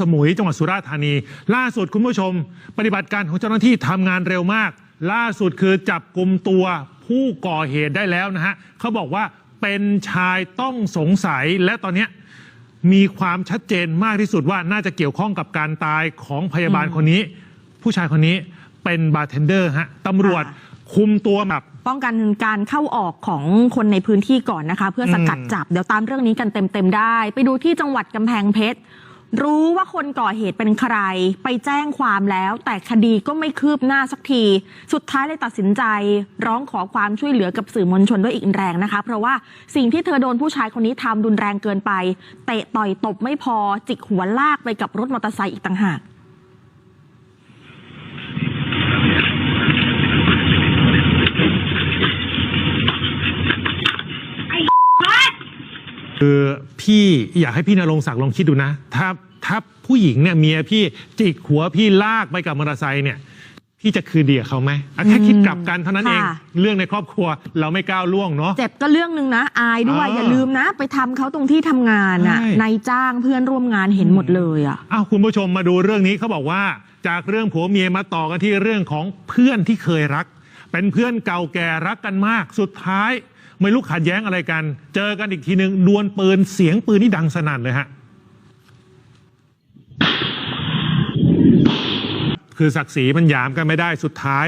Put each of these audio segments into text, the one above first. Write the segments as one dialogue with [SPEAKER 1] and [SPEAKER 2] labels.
[SPEAKER 1] สมุยจังหวัดสุราษฎร์ธานี ล่าสุดคุณผู้ชม ปฏิบัติการของเจ้าหน้าที่ทำงานเร็วมาก ล่าสุดคือจับกลุ่มตัวผู้ก่อเหตุได้แล้วนะฮะเขาบอกว่าเป็นชายต้องสงสัยและตอนเนี้ยมีความชัดเจนมากที่สุดว่าน่าจะเกี่ยวข้องกับการตายของพยาบาลคนนี้ ผู้ชายคนนี้เป็นบาร์เทนเดอร์ฮะตำรวจคุมตัวแบบ
[SPEAKER 2] ป้องกันการเข้าออกของคนในพื้นที่ก่อนนะคะ เพื่อสกัดจับเดี๋ยวตามเรื่องนี้กันเต็มๆได้ ไปดูที่จังหวัดกำแพงเพชร รู้ว่าคนก่อเหตุเป็นใคร ไปแจ้งความแล้ว แต่คดีก็ไม่คืบหน้าสักที สุดท้ายเลยตัดสินใจ ร้องขอความช่วยเหลือกับสื่อมวลชนด้วยอีกแรงนะคะ เพราะว่าสิ่งที่เธอโดนผู้ชายคนนี้ทำรุนแรงเกินไป เตะต่อยตบไม่พอจิกหัวลากไปกับรถมอเตอร์ไซค์อีกต่างหาก
[SPEAKER 1] คือพี่อยากให้พี่นรงศักดิ์ลองคิดดูนะ ถ้าถ้าผู้หญิงเนี่ยเมียพี่จิกหัวพี่ลากไปกับมอเตอร์ไซค์เนี่ย พี่จะคืนดีกับเขาไหมอะแค่คิดกลับกันเท่านั้นเอง
[SPEAKER 2] ค่ะ
[SPEAKER 1] เรื่องในครอบครัวเราไม่ก้าวล่วงเนาะ
[SPEAKER 2] เจ็บก็เรื่องหนึ่งนะ อายด้วย
[SPEAKER 1] อ่า
[SPEAKER 2] อย่าลืมนะ ไปทำเขาตรงที่ทำงานอะ
[SPEAKER 1] ใช่
[SPEAKER 2] นายจ้างเพื่อนร่วมงานเห็นหมดเลยอะ
[SPEAKER 1] อ้าวคุณผู้ชมมาดูเรื่องนี้เขาบอกว่า จากเรื่องผัวเมียมาต่อกันที่เรื่องของเพื่อนที่เคยรัก เป็นเพื่อนเก่าแก่รักกันมาก สุดท้าย ไม่รู้ขัดแย้งอะไรกัน เจอกันอีกทีหนึ่งดวลปืนเสียงปืนนี่ดังสนั่นเลยฮะ คือศักดิ์ศรีมันหยามกันไม่ได้สุดท้าย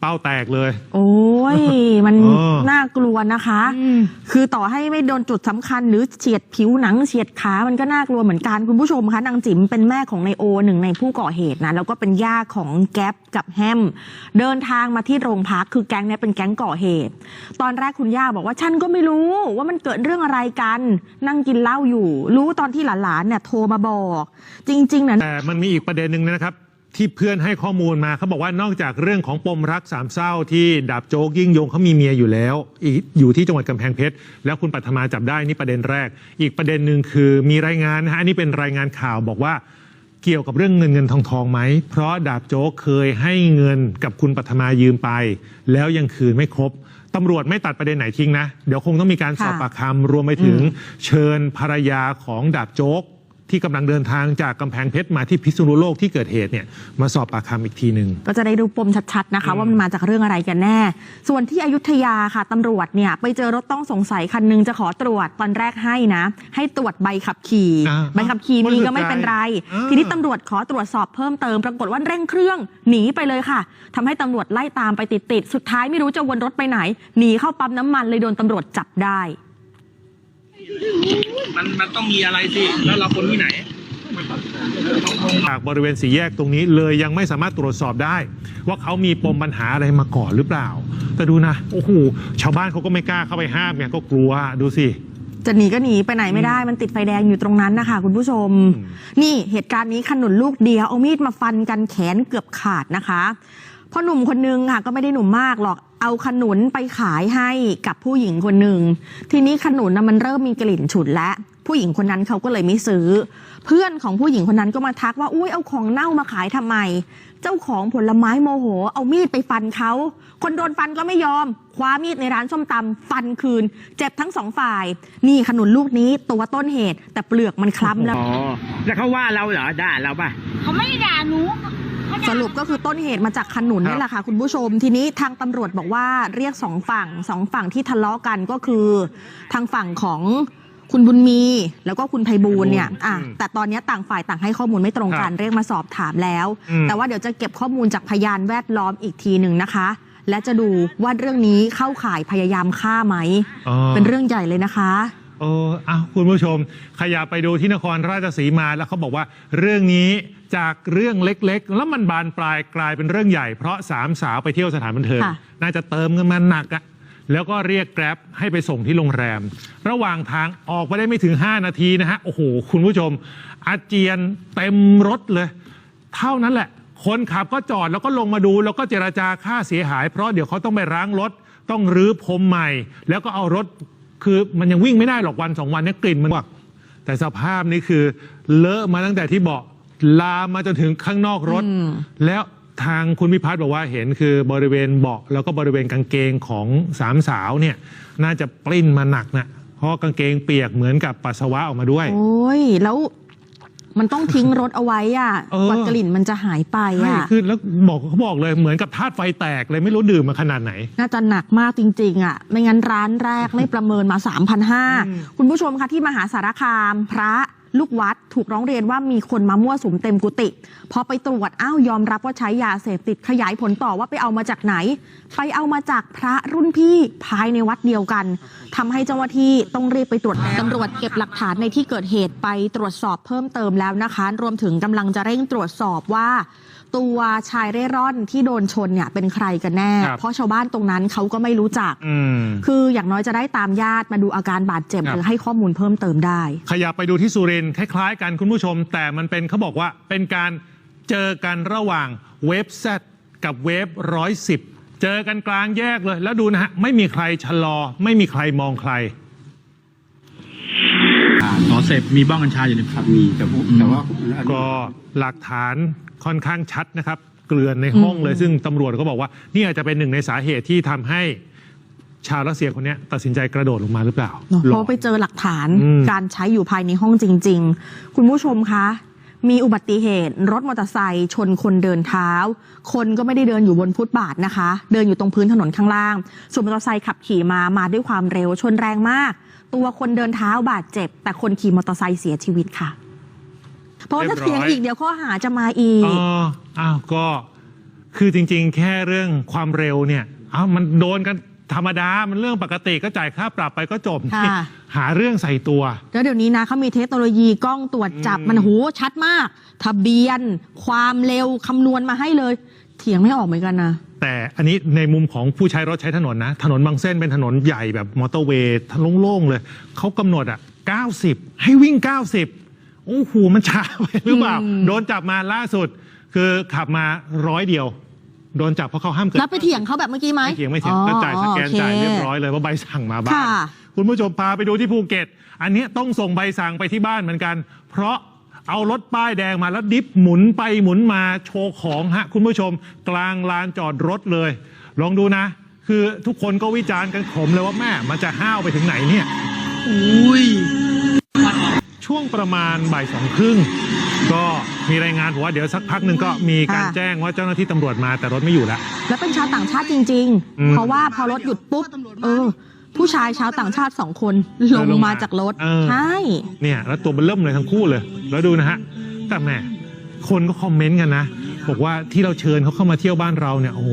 [SPEAKER 1] เป้าแตกเลย
[SPEAKER 2] โอ้ย มัน
[SPEAKER 1] เออ
[SPEAKER 2] น่ากลัวนะคะ คือต่อให้ไม่โดนจุดสำคัญหรือเฉียดผิวหนังเฉียดขามันก็น่ากลัวเหมือนกันคุณผู้ชมคะนางจิ๋มเป็นแม่ของนายโอหนึ่งในผู้ก่อเหตุนะแล้วก็เป็นย่าของแก๊ปกับแฮมเดินทางมาที่โรงพักคือแก๊งเนี้ยเป็นแก๊งก่อเหตุ ตอนแรกคุณย่าบอกว่าฉันก็ไม่รู้ว่ามันเกิดเรื่องอะไรกัน นั่งกินเหล้าอยู่ รู้ตอนที่หลานๆเนี่ยโทรมาบอก จริงๆนะ
[SPEAKER 1] แต่มันมีอีกประเด็นหนึ่งนะครับ ที่เพื่อนให้ข้อมูลมาเขาบอกว่านอกจากเรื่องของปมรักสามเศร้าที่ดาบโจ๊กยิ่งยงเขามีเมียอยู่แล้วอีกอยู่ที่จังหวัดกำแพงเพชรแล้วคุณปัทมาจับได้นี่ประเด็นแรก อีกประเด็นหนึ่งคือมีรายงานนะฮะอันนี้เป็นรายงานข่าวบอกว่าเกี่ยวกับเรื่องเงินเงินทองทองไหม เพราะดาบโจ๊กเคยให้เงินกับคุณปัทมายืมไป แล้วยังคืนไม่ครบตำรวจไม่ตัดประเด็นไหนทิ้งนะ เดี๋ยวคงต้องมีการสอบ
[SPEAKER 2] ค่ะ
[SPEAKER 1] ปากคำรวมไปถึงเชิญภรรยาของดาบโจ๊ก ที่กำลังเดินทางจากกำแพงเพชรมาที่พิษณุโลกที่เกิดเหตุเนี่ยมาสอบปากคำอีกทีหนึ่ง
[SPEAKER 2] ก็จะได้ดูปมชัดๆนะคะ ว่ามันมาจากเรื่องอะไรกันแน่ ส่วนที่อยุธยาค่ะตำรวจเนี่ยไปเจอรถต้องสงสัยคันหนึงจะขอตรวจตอนแรกให้นะ ให้ตรวจใบขับขี่
[SPEAKER 1] อ่า
[SPEAKER 2] ใบขับขี่มีก็ไม่เป็นไร
[SPEAKER 1] อ่า
[SPEAKER 2] ทีนี้ตำรวจขอตรวจสอบเพิ่มเติมปรากฏว่าเร่งเครื่องหนีไปเลยค่ะทำให้ตำรวจไล่ตามไปติดๆสุดท้ายไม่รู้จะวนรถไปไหนหนีเข้าปั๊มน้ำมันเลยโดนตำรวจจับได้
[SPEAKER 3] มันมันต้องมีอะไรสิ แล้วเราคนที่ไหน
[SPEAKER 1] จากบริเวณสี่แยกตรงนี้เลยยังไม่สามารถตรวจสอบได้ ว่าเขามีปมปัญหาอะไรมาก่อนหรือเปล่า แต่ดูนะโอ้โหชาวบ้านเขาก็ไม่กล้าเข้าไปห้ามเนี่ยก็กลัวดูสิ
[SPEAKER 2] จะหนีก็หนีไปไหนไม่ได้มันติดไฟแดงอยู่ตรงนั้นนะคะคุณผู้ชม นี่เหตุการณ์นี้ขนุนลูกเดียวเอามีดมาฟันกันแขนเกือบขาดนะคะพ่อหนุ่มคนนึงค่ะก็ไม่ได้หนุ่มมากหรอก เอาขนุนไปขายให้กับผู้หญิงคนหนึ่ง ทีนี้ขนุนนะมันเริ่มมีกลิ่นฉุนแล้ว ผู้หญิงคนนั้นเขาก็เลยไม่ซื้อ เพื่อนของผู้หญิงคนนั้นก็มาทักว่าอุ้ยเอาของเน่ามาขายทำไม เจ้าของผลไม้โมโห เอามีดไปฟันเขา คนโดนฟันก็ไม่ยอม คว้ามีดในร้านส้มตำฟันคืน เจ็บทั้งสองฝ่าย นี่ขนุนลูกนี้ตัวต้นเหตุ แต่เปลือกมันคล้ำแล้ว
[SPEAKER 3] อ๋อแล้วเขาว่าเราเหรอด่าเราป่ะ
[SPEAKER 4] เขาไม่ได้ด่าหนูเขาด่า
[SPEAKER 2] สรุปก็คือต้นเหตุมาจากขนุนนี่แหละค่ะคุณผู้ชม ทีนี้ทางตำรวจบอกว่าเรียกสองฝั่งสองฝั่งที่ทะเลาะกันก็คือทางฝั่งของคุณบุญมีแล้วก็คุณไพบูลย์เนี่ยอะ
[SPEAKER 1] อืม
[SPEAKER 2] แต่ตอนนี้ต่างฝ่ายต่างให้ข้อมูลไม่ตรงกัน
[SPEAKER 1] ครับ
[SPEAKER 2] เรียกมาสอบถามแล้ว
[SPEAKER 1] อืม
[SPEAKER 2] แต่ว่าเดี๋ยวจะเก็บข้อมูลจากพยานแวดล้อมอีกทีหนึ่งนะคะ และจะดูว่าเรื่องนี้เข้าข่ายพยายามฆ่าไหม
[SPEAKER 1] อ๋อ
[SPEAKER 2] เป็นเรื่องใหญ่เลยนะคะ
[SPEAKER 1] เออเอาคุณผู้ชม ขยับไปดูที่นครราชสีมาแล้วเขาบอกว่าเรื่องนี้จากเรื่องเล็กๆ แล้วมันบานปลายกลายเป็นเรื่องใหญ่ เพราะสามสาวไปเที่ยวสถานบันเทิง
[SPEAKER 2] ค่ะ
[SPEAKER 1] น่าจะเติมเงินมาหนักอะแล้วก็เรียกแกร็บให้ไปส่งที่โรงแรม ระหว่างทางออกไปได้ไม่ถึง 5 นาทีนะฮะ โอ้โห คุณผู้ชม อาเจียนเต็มรถเลย เท่านั้นแหละ คนขับก็จอดแล้วก็ลงมาดูแล้วก็เจราจาค่าเสียหาย เพราะเดี๋ยวเขาต้องไปล้างรถ ต้องรื้อพรมใหม่ แล้วก็เอารถ คือมันยังวิ่งไม่ได้หรอกวันสองวันเนี้กลิ่นมันวักแต่สภาพนี้คือเลอะมาตั้งแต่ที่เบาะลามมาจนถึงข้างนอกรถ แล้วทางคุณพิพัฒน์บอกว่าเห็นคือบริเวณเบาะแล้วก็บริเวณกางเกงของสามสาวเนี่ย น่าจะปลิ้นมาหนักนะเพราะกางเกงเปียกเหมือนกับปัสสาวะออกมาด้วย
[SPEAKER 2] โอ้ยแล้ว มันต้องทิ้งรถเอาไว้อะ
[SPEAKER 1] เออ
[SPEAKER 2] กว่ากลิ่นมันจะหายไป
[SPEAKER 1] ใช่
[SPEAKER 2] อะ
[SPEAKER 1] คือแล้วบอกเขาบอกเลยเหมือนกับธาตุไฟแตกเลยไม่รู้ดื่มมาขนาดไหน
[SPEAKER 2] น่าจะหนักมากจริง ๆ อะ ไม่งั้นร้านแรกไม่ประเมินมา 3,500 คุณผู้ชมคะที่มหาสารคามพระ ลูกวัดถูกร้องเรียนว่ามีคนมามั่วสุมเต็มกุฏิพอไปตรวจอ้าวยอมรับว่าใช้ยาเสพติดขยายผลต่อว่าไปเอามาจากไหน ไปเอามาจากพระรุ่นพี่ภายในวัดเดียวกันทำให้เจ้าหน้าที่ต้องรีบไปตรวจตำรวจเก็บหลักฐานในที่เกิดเหตุไปตรวจสอบเพิ่มเติมแล้วนะคะ รวมถึงกำลังจะเร่งตรวจสอบว่า ตัวชายเร่ร่อนที่โดนชนเนี่ยเป็นใครกันแน่
[SPEAKER 1] ครับ
[SPEAKER 2] เพราะชาวบ้านตรงนั้นเขาก็ไม่รู้จัก
[SPEAKER 1] อืม
[SPEAKER 2] คืออย่างน้อยจะได้ตามญาติมาดูอาการบาดเจ็บ
[SPEAKER 1] ครับ
[SPEAKER 2] หรือให้ข้อมูลเพิ่มเติมได้
[SPEAKER 1] ขยับไปดูที่สุรินทร์คล้ายๆกันคุณผู้ชม แต่มันเป็นเขาบอกว่าเป็นการเจอกันระหว่างเวฟแซกับเวฟร้อยสิบเจอกันกลางแยกเลย แล้วดูนะฮะ ไม่มีใครชะลอ ไม่มีใครมองใคร
[SPEAKER 3] ขอเสพมีบ้องกัญชาอยู่ใน
[SPEAKER 5] ครับมีแต่ผมแต่ว่า
[SPEAKER 1] ก็หลักฐาน ค่อนข้างชัดนะครับ เกลือนในห้องเลยซึ่งตำรวจก็บอกว่านี่อาจจะเป็นหนึ่งในสาเหตุที่ทำให้ชาวรัสเซียคนเนี้ยตัดสินใจกระโดดลงมาหรือเปล่า
[SPEAKER 2] เนอะ
[SPEAKER 1] หล
[SPEAKER 2] เพ
[SPEAKER 1] อน
[SPEAKER 2] ราะไปเจอหลักฐาน
[SPEAKER 1] อืม
[SPEAKER 2] การใช้อยู่ภายในห้องจริง ๆ คุณผู้ชมคะ มีอุบัติเหตุ รถมอเตอร์ไซค์ชนคนเดินเท้า คนก็ไม่ได้เดินอยู่บนฟุตบาทนะคะ เดินอยู่ตรงพื้นถนนข้างล่าง ส่วนมอเตอร์ไซค์ขับขี่มามาด้วยความเร็วชนแรงมาก ตัวคนเดินเท้าบาดเจ็บ แต่คนขี่มอเตอร์ไซค์เสียชีวิตค่ะ เพราะว่าถ้า
[SPEAKER 1] เรียบร้อย
[SPEAKER 2] เถียงอีกเดี๋ยวข้อหาจะมาอีก
[SPEAKER 1] อ๋ออ้าวก็คือจริง ๆ แค่เรื่องความเร็วเนี่ยอ้าวมันโดนกันธรรมดา มันเรื่องปกติก็จ่ายค่าปรับไปก็จบ
[SPEAKER 2] ค่ะ
[SPEAKER 1] หาเรื่องใส่ตัว
[SPEAKER 2] แล้วเดี๋ยวนี้นะเขามีเทคโนโลยีกล้องตรวจจับมันโหชัดมาก ทะเบียน ความเร็วคำนวณมาให้เลย เถียงไม่ออกเหมือนกันนะ
[SPEAKER 1] แต่อันนี้ในมุมของผู้ใช้รถใช้ถนนนะ ถนนบางเส้นเป็นถนนใหญ่แบบมอเตอร์เวย์โล่งๆเลย เขากำหนดอะ 90 ให้วิ่ง 90 โอ้โหมันช้าไปหรือเปล่า
[SPEAKER 2] อืม
[SPEAKER 1] โดนจับมาล่าสุด คือขับมาร้อยเดียว โดนจับเพราะเขาห้ามเกิน
[SPEAKER 2] แล้วไปเถียงเขาแบบเมื่อกี้ไหม
[SPEAKER 1] ไม่เถียงไม่เถียงก็จ่ายสแกน
[SPEAKER 2] โค
[SPEAKER 1] จ่ายเรียบร้อยเลยว่าใบสั่งมาบ้าน
[SPEAKER 2] ค่ะ
[SPEAKER 1] คุณผู้ชมพาไปดูที่ภูเก็ต อันเนี้ยต้องส่งใบสั่งไปที่บ้านเหมือนกัน เพราะเอารถป้ายแดงมาแล้วดิฟหมุนไปหมุนมาโชว์ของฮะคุณผู้ชม กลางลานจอดรถเลย ลองดูนะ คือทุกคนก็วิจารณ์กันขมเลยว่าแม่มันจะห้าวไปถึงไหนเนี่ย
[SPEAKER 3] อุ้ย
[SPEAKER 1] ช่วงประมาณบ่ายสองครึ่งก็มีรายงานบอกว่าเดี๋ยวสักพักหนึ่งก็มีการ
[SPEAKER 2] ค่ะ
[SPEAKER 1] แจ้งว่าเจ้าหน้าที่ตำรวจมาแต่รถไม่อยู่แล้ว
[SPEAKER 2] แล้วเป็นชาวต่างชาติจริง
[SPEAKER 1] อืม
[SPEAKER 2] ๆ เพราะว่าพอรถหยุดปุ๊บ เออ ผู้ชายชาวต่างชาติสองคนลง
[SPEAKER 1] ลงมา
[SPEAKER 2] มาจากรถ
[SPEAKER 1] เออ
[SPEAKER 2] ใช่
[SPEAKER 1] เนี่ยแล้วตัวมันเริ่มเลยทั้งคู่เลย แล้วดูนะฮะ แต่แหมคนก็คอมเมนต์กันนะ บอกว่าที่เราเชิญเขาเข้ามาเที่ยวบ้านเราเนี่ยโอ้โห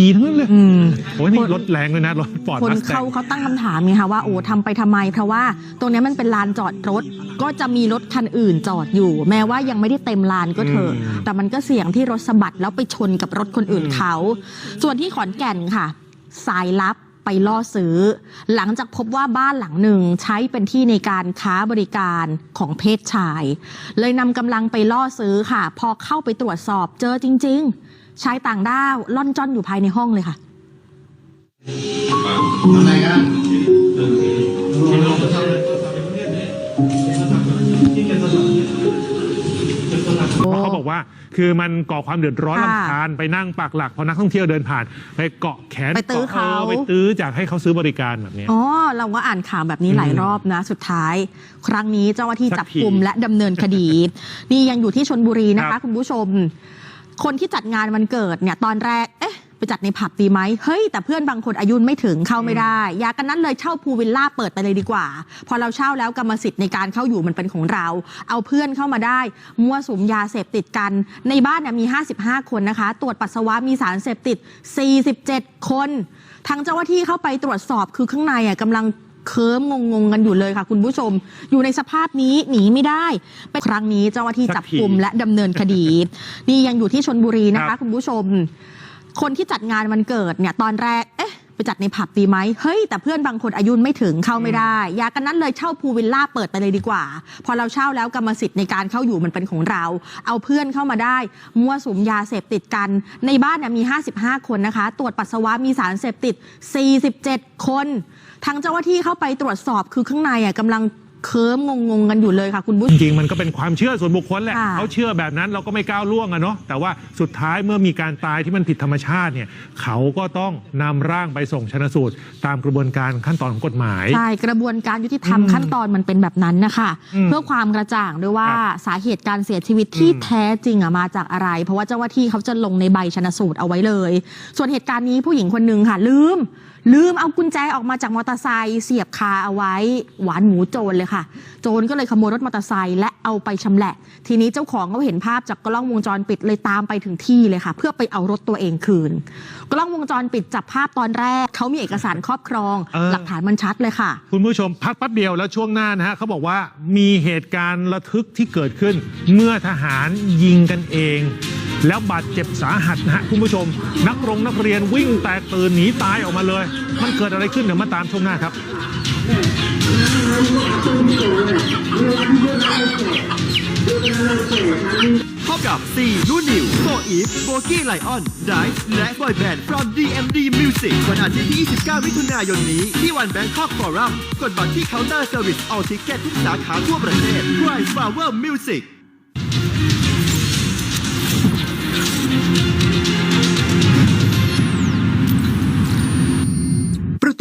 [SPEAKER 1] ดีๆทั้งนั้นเลย
[SPEAKER 2] อืม
[SPEAKER 1] โอ้ยนี่รถแรงเลยนะรถปอด
[SPEAKER 2] คน
[SPEAKER 1] มัสแต
[SPEAKER 2] เขา
[SPEAKER 1] ง
[SPEAKER 2] เขาตั้งคำถามไงคะว่าโอ้ทำไปทำไม เพราะว่าตรงเนี้ยมันเป็นลานจอดรถ ก็จะมีรถคันอื่นจอดอยู่ แม้ว่ายังไม่ได้เต็มลานก็เถอะ
[SPEAKER 1] อืม
[SPEAKER 2] แต่มันก็เสี่ยงที่รถสะบัดแล้วไปชนกับรถคนอื่น
[SPEAKER 1] อืม
[SPEAKER 2] เขา ส่วนที่ขอนแก่นค่ะ สายลับ ไปล่อซื้อ หลังจากพบว่าบ้านหลังหนึ่งใช้เป็นที่ในการค้าบริการของเพศชาย เลยนำกำลังไปล่อซื้อค่ะ พอเข้าไปตรวจสอบเจอจริง ๆ ชายต่างด้าวล่อนจ้อนอยู่ภายในห้องเลยค่ะ
[SPEAKER 1] เพราะ ว่า คือมันก่อความเดือดร้อน
[SPEAKER 2] ค่ะ
[SPEAKER 1] ลำคาญไปนั่งปักหลักพอนักท่องเที่ยวเดินผ่าน ไปเกาะแขน
[SPEAKER 2] ไปตื้อเขา
[SPEAKER 1] กะไปตื้อจากให้เขาซื้อบริการแบบเนี้ย
[SPEAKER 2] อ๋อเราก็อ่านข่าวแบบนี้หลายรอบนะ สุดท้าย ครั้งนี้เจ้าหน้าที่
[SPEAKER 1] สัก
[SPEAKER 2] จับ
[SPEAKER 1] ที
[SPEAKER 2] กลุ่มและดำเนินคดี นี่ยังอยู่ที่ชนบุรีนะ
[SPEAKER 1] ครั
[SPEAKER 2] คะ
[SPEAKER 1] บ
[SPEAKER 2] คุณผู้ชม คนที่จัดงานวันเกิดเนี่ยตอนแรก เอ๊ะ ไปจัดในผับดีไหมเฮ้ยแต่เพื่อนบางคนอายุไม่ถึงเข้าไม่ได้ อยากกันนั้นเลยเช่าพูลวิลล่าเปิดไปเลยดีกว่า พอเราเช่าแล้วกรรมสิทธิ์ในการเข้าอยู่มันเป็นของเรา เอาเพื่อนเข้ามาได้ มั่วสุมยาเสพติดกัน ในบ้านเนี่ยมี 55 คนนะคะ ตรวจปัสสาวะมีสารเสพติด 47 คนทางเจ้าหน้าที่เข้าไปตรวจสอบคือข้างในอะกำลังเคิมงงๆกันอยู่เลยค่ะ คุณผู้ชม อยู่ในสภาพนี้หนีไม่ได้เป็นครั้งนี้เจ้าหน้าที่จับกลุ่มและดำเนินคดี นี่ยังอยู่ที่ชนบุรีนะ
[SPEAKER 1] ครั
[SPEAKER 2] คะ
[SPEAKER 1] บ
[SPEAKER 2] คุณผู้ชม คนที่จัดงานวันเกิดเนี่ยตอนแรก เอ๊ะ ไปจัดในผับดีไหมเฮ้ย แต่เพื่อนบางคนอายุไม่ถึงเข้าไม่ได้ อยากกันนั้นเลยเช่าพูลวิลล่าเปิดไปเลยดีกว่า พอเราเช่าแล้วกรรมสิทธิ์ในการเข้าอยู่มันเป็นของเรา เอาเพื่อนเข้ามาได้ มั่วสุมยาเสพติดกัน ในบ้านเนี่ยมี 55 คนนะคะ ตรวจปัสสาวะมีสารเสพติด 47 คนทางเจ้าหน้าที่เข้าไปตรวจสอบคือข้างในอะกำลัง เคิมงงๆกันอยู่เลยค่ะคุณผู้ช
[SPEAKER 1] จ
[SPEAKER 2] ม
[SPEAKER 1] ริงๆมันก็เป็นความเชื่อส่วนบุคคลแหละ
[SPEAKER 2] ค่ะ
[SPEAKER 1] เขาเชื่อแบบนั้นเราก็ไม่ก้าวล่วงอะเนาะแต่ว่าสุดท้ายเมื่อมีการตายที่มันผิดธรรมชาติเนี่ยเขาก็ต้องนำร่างไปส่งชนะสูตร ตามกระบวนการขั้นตอนของกฎหมาย
[SPEAKER 2] ใช่กระบวนการยุติธรรม
[SPEAKER 1] อืม
[SPEAKER 2] ขั้นตอนมันเป็นแบบนั้นนะคะ
[SPEAKER 1] อืม
[SPEAKER 2] เพื่อความกระจ่างด้วยว่า
[SPEAKER 1] ครับ
[SPEAKER 2] สาเหตุการเสียชีวิตที่
[SPEAKER 1] อืม
[SPEAKER 2] แท้จริงอะมาจากอะไร เพราะว่าเจ้าหน้าที่เขาจะลงในใบชนสูตรเอาไว้เลย ส่วนเหตุการณ์นี้ผู้หญิงคนหนึ่งค่ะ ลืม ลืมเอากุญแจออกมาจากมอเตอร์ไซค์เสียบคาเอาไว้ หวานหมูโจรเลยค่ะ โจรก็เลยขโมยรถมอเตอร์ไซค์และเอาไปชำแหละ ทีนี้เจ้าของเขาเห็นภาพจากกล้องวงจรปิดเลยตามไปถึงที่เลยค่ะ เพื่อไปเอารถตัวเองคืน กล้องวงจรปิดจับภาพตอนแรกเขามีเอกสารครอบครอง
[SPEAKER 1] เออ
[SPEAKER 2] หลักฐานมันชัดเลยค่ะ
[SPEAKER 1] คุณผู้ชมพักแป๊บเดียวแล้วช่วงหน้านะฮะเขาบอกว่ามีเหตุการณ์ระทึกที่เกิดขึ้น เมื่อทหารยิงกันเอง แล้วบาดเจ็บสาหัสนะฮะคุณผู้ชม นักรงนักเรียนวิ่งแตกตื่นหนีตายออกมาเลย มันเกิดอะไรขึ้นเดี๋ยวมาตามช่วงหน้าครับ
[SPEAKER 5] พบกับ4นุ่นนิวโฟอีฟโบกี้ไลออนไดฟ์และบอยแบนด์ from DMD Music วันอาทิตย์ที่ 29 มิถุนายนนี้ ที่วันแบงคอกฟอรัมกดบัตรที่เคาน์เตอร์เซอร์วิสออทิเกตทุกสาขาทั่วประเทศ Price Flower Music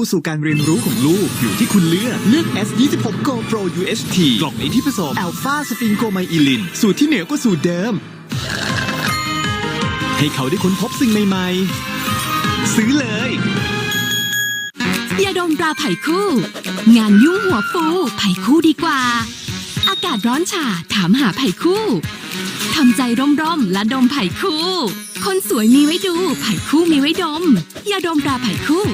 [SPEAKER 5] ตูสู่การเรียนรู้ของลูกอยู่ที่คุณเลือก เลือก S26 Go Pro UHT กล่องในที่ผสม Alpha s p h y n g o m y e l i n สูตรที่เหนือกว่าสูตรเดิม ให้เขาได้ค้นพบสิ่งใหม่ๆ ซื้อเลย
[SPEAKER 6] ยาดมตราไผ่คู่ งานยุ่งหัวฟูไผ่คู่ดีกว่า อากาศร้อนฉาถามหาไผ่คู่ทำใจร่มๆและดมไผ่คู่ คนสวยมีไว้ดูไผ่คู่มีไว้ดมยาดมตราไผ่คู่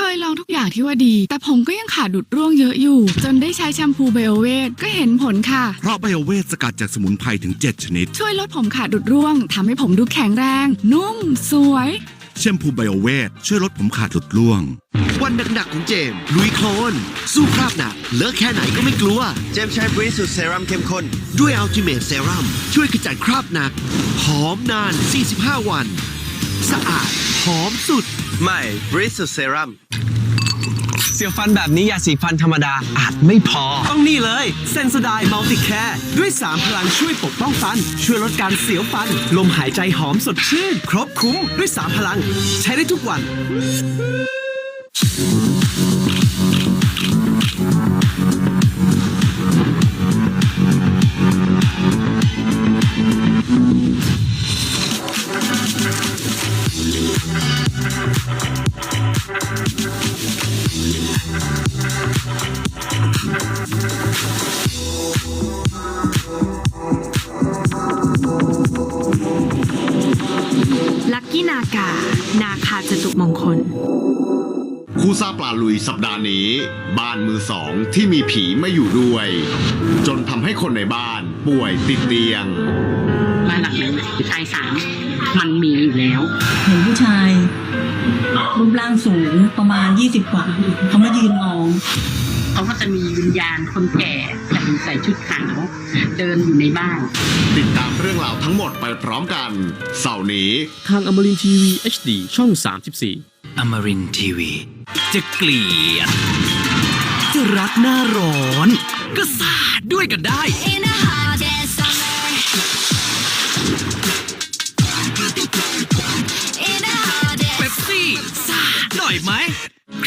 [SPEAKER 7] เคยลองทุกอย่างที่ว่าดี แต่ผมก็ยังขาดดุดร่วงเยอะอยู่ จนได้ใช้แชมพูไบโอเวทก็เห็นผลค่ะ
[SPEAKER 8] เพราะไบโอเวทสกัดจากสมุนไพรถึง 7 ชนิด
[SPEAKER 7] ช่วยลดผมขาดดุดร่วงทำให้ผมดูแข็งแรง นุ่ม สวย
[SPEAKER 8] แชมพูไบโอเวทช่วยลดผมขาดหลุดร่วง
[SPEAKER 5] วันหนักๆของเจมส์ลุยโคลน สู้คราบหนักเลอะแค่ไหนก็ไม่กลัว เจมส์ใช้บริสุทธิ์เซรั่มเข้มข้นด้วยอัลติเมทเซรั่มช่วยขจัดคราบหนักหอมนาน 45 วัน สะอาดหอมสุด ใหม่บริสุทธิ์เซรั่ม
[SPEAKER 9] เสียวฟันแบบนี้ยาสีฟันธรรมดาอาจไม่พอ
[SPEAKER 5] ต้องนี่เลยเซน o ไดมัลติแคร์ด้วย 3 พลังช่วยปกป้องฟัน ช่วยลดการเสียวฟัน ลมหายใจหอมสดชื่น ครบคุ้มด้วย 3 พลัง ใช้ได้ทุกวัน
[SPEAKER 6] ลัคกี้นากา นาคาจตุมงคล
[SPEAKER 10] คู่ซ่าปลาลุยสัปดาห์นี้ บ้านมือสองที่มีผีไม่อยู่ด้วย จนทำให้คนในบ้านป่วยติดเตียง
[SPEAKER 11] บ้านหลังนั้นชายสามมันมีอยู่แล้ว
[SPEAKER 12] เห็นผู้ชาย รูปร่างสูงประมาณ 20 กว่า เขามายืนมอง
[SPEAKER 11] เขาก็จะมีวิญญาณคนแก่แต่งใส่ชุดขาวเดินอยู่ในบ้าน
[SPEAKER 10] ติดตามเรื่องราวทั้งหมดไปพร้อมกันเสาร์นี้
[SPEAKER 3] ทางอมรินทีวี HD ช่อง 34
[SPEAKER 9] อมรินทีวีจะเกลียดจะรักหน้าร้อน ก็สาดด้วยกันได้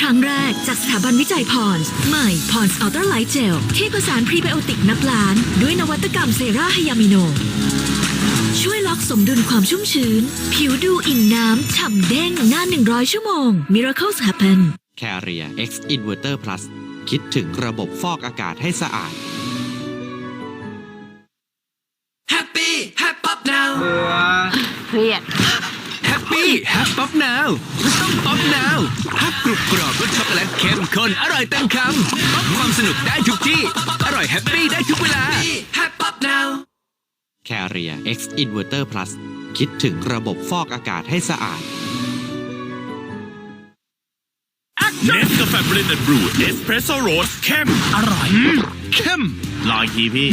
[SPEAKER 6] ครั้งแรกจากสถาบันวิจัยพรส์ใหม่พรส์อัลตร้าไลท์เจลที่ผสานพรีไบโอติกนับล้าน ด้วยนวัตกรรมเซราไฮยามิโน ช่วยล็อกสมดุลความชุ่มชื้น ผิวดูอิ่มน้ำ ฉ่ำเด้งนาน 100 ชั่วโมง Miracles happen
[SPEAKER 9] Carrier X Inverter Plus คิดถึงระบบฟอกอากาศให้สะอาด Happy Happy Pop Now
[SPEAKER 11] เครียด
[SPEAKER 9] Happy Happy Pop Now ต้อง Pop Now ฮักกรุบกรอบรสช็อกโกแลตเข้มข้นอร่อยเต็มคำป๊อปความสนุกได้ทุกที่ อร่อยแฮปปี้ได้ทุกเวลา Happy Pop Now Carrier X Inverter Plus คิดถึงระบบฟอกอากาศให้สะอาด
[SPEAKER 8] เนสกาแฟบรินด์บรูเอสเพรสโซ่โรสเข้ม อร่อยเข้มลอยทีพี่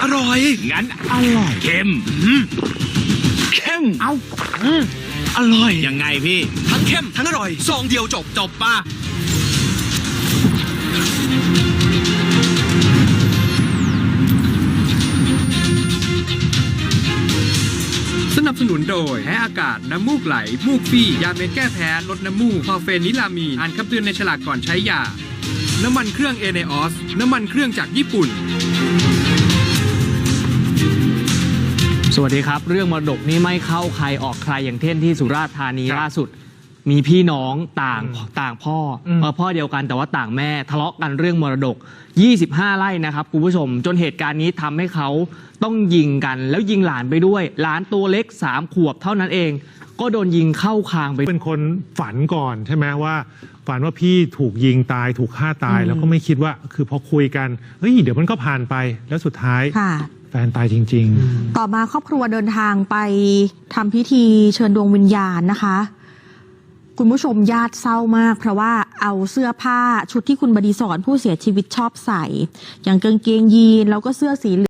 [SPEAKER 8] อร่อย งั้น อร่อยเข้มเข้มเอา อร่อย ยังไงพี่
[SPEAKER 5] ทั้งเข้มทั้งอร่อย ซองเดียวจบ
[SPEAKER 8] จบป่ะสนั
[SPEAKER 13] บสนุนโดยแพ้อากาศ น้ำมูกไหล มูกฟี่ยาเม็ดแก้แพ้ ลดน้ำมูกพอเฟนิลามีน อ่านคำเตือนในฉลากก่อนใช้ยา น้ำมันเครื่องเอเนอสน้ำมันเครื่องจากญี่ปุ่น
[SPEAKER 14] สวัสดีครับ เรื่องมรดกนี่ไม่เข้าใครออกใครอย่างเช่นที่สุราษฎร์ธานีล่าสุด มีพี่น้องต่างต่างพ่ออเออพ่อเดียวกันแต่ว่าต่างแม่ทะเลาะกันเรื่องมรดก 25 ไร่นะครับคุณผู้ชม จนเหตุการณ์นี้ทำให้เขาต้องยิงกัน แล้วยิงหลานไปด้วย หลานตัวเล็ก 3 ขวบเท่านั้นเอง ก็โดนยิงเข้าคางไป
[SPEAKER 1] เป็นคนฝันก่อนใช่ไหมว่า ฝันว่าพี่ถูกยิงตายถูกฆ่าตายแล้วก็ไม่คิดว่า คือพอคุยกันเฮ้ยเดี๋ยวมันก็ผ่านไปแล้วสุดท้าย
[SPEAKER 2] ค่ะ
[SPEAKER 1] แฟนตายจริง
[SPEAKER 2] ต่อมาครอบครัวเดินทางไปทำพิธีเชิญดวงวิญญาณนะคะ คุณผู้ชมญาติเศร้ามาก เพราะว่าเอาเสื้อผ้าชุดที่คุณบดีสอนผู้เสียชีวิตชอบใส่ อย่างกางเกงยีนแล้วก็เสื้อสีเหลือง